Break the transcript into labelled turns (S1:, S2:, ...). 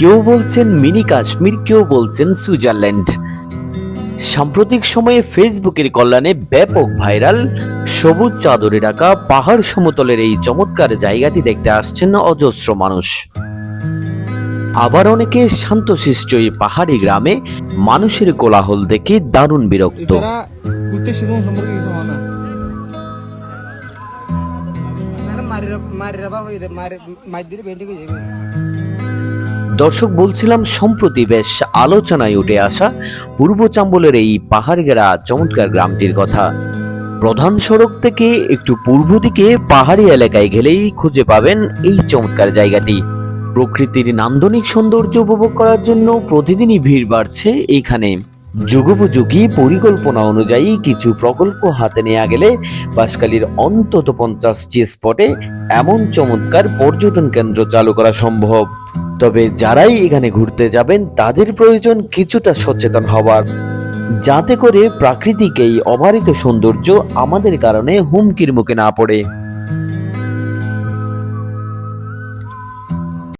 S1: কেউ বলছেন মিনি কাশ্মীর কেউ বলছেন সুইজারল্যান্ড। সাম্প্রতিক সময়ে ফেসবুকের কল্যাণে ব্যাপক ভাইরাল সবুজ চাদরে ঢাকা পাহাড় সমতলের এই চমৎকার জায়গাটি দেখতে আসছেন অজস্র মানুষ। আবার অনেকে শান্তশিষ্ট এই পাহাড়ি গ্রামে মানুষের কোলাহল দেখে দারুণ বিরক্ত।
S2: সম্পর্কে কিছু হয় না
S1: দর্শক বলছিলাম, সম্প্রতি বেশ আলোচনায় উঠে আসা পূর্ব চাম্বলের এই পাহাড় ঘেরা চমৎকার গ্রামটির কথা। প্রধান সড়ক থেকে একটু পূর্ব দিকে পাহাড়ি এলাকায় গেলেই খুঁজে পাবেন এই চমৎকার জায়গাটি। প্রকৃতির নান্দনিক সৌন্দর্য উপভোগ করার জন্য প্রতিদিনই ভিড় বাড়ছে এইখানে যুগোপযোগী পরিকল্পনা অনুযায়ী কিছু প্রকল্প হাতে নেওয়া গেলে বাসকালীর অন্তত পঞ্চাশটি স্পটে এমন চমৎকার পর্যটন কেন্দ্র চালু করা সম্ভব। তবে যারাই এখানে ঘুরতে যাবেন, তাদের প্রয়োজন কিছুটা সচেতন হবার যাতে করে প্রাকৃতিক এই অবারিত সৌন্দর্য আমাদের কারণে হুমকির মুখে না পড়ে।